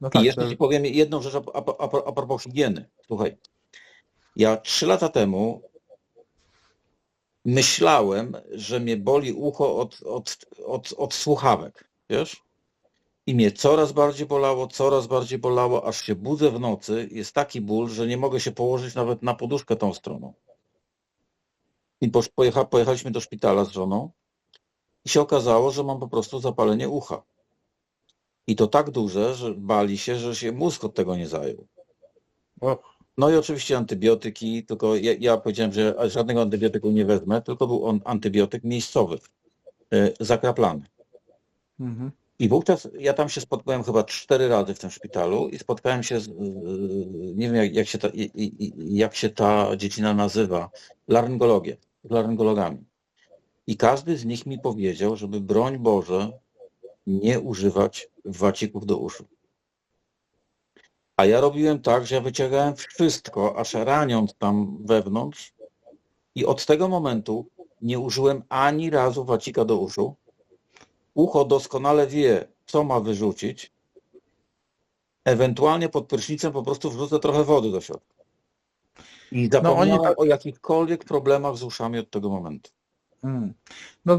No I tak, jeszcze to, ci powiem jedną rzecz a, a, a, propos higieny. Słuchaj, ja trzy lata temu myślałem, że mnie boli ucho od, od, od, od słuchawek, wiesz? I mnie coraz bardziej bolało, coraz bardziej bolało, aż się budzę w nocy, jest taki ból, że nie mogę się położyć nawet na poduszkę tą stroną. I pojecha, pojechaliśmy do szpitala z żoną i się okazało, że mam po prostu zapalenie ucha. I to tak duże, że bali się, że się mózg od tego nie zajął. No i oczywiście antybiotyki, tylko ja, ja powiedziałem, że żadnego antybiotyku nie wezmę, tylko był on antybiotyk miejscowy, yy, zakraplany. mhm. I wówczas ja tam się spotkałem chyba cztery razy w tym szpitalu i spotkałem się z, nie wiem jak, jak, się ta, jak się ta dziedzina nazywa, laryngologię, z laryngologami. I każdy z nich mi powiedział, żeby broń Boże nie używać wacików do uszu. A ja robiłem tak, że ja wyciągałem wszystko, aż raniąc tam wewnątrz i od tego momentu nie użyłem ani razu wacika do uszu. Ucho doskonale wie, co ma wyrzucić. Ewentualnie pod prysznicem po prostu wrzucę trochę wody do środka. I zapomniałem tak- o jakichkolwiek problemach z uszami od tego momentu. Mm. No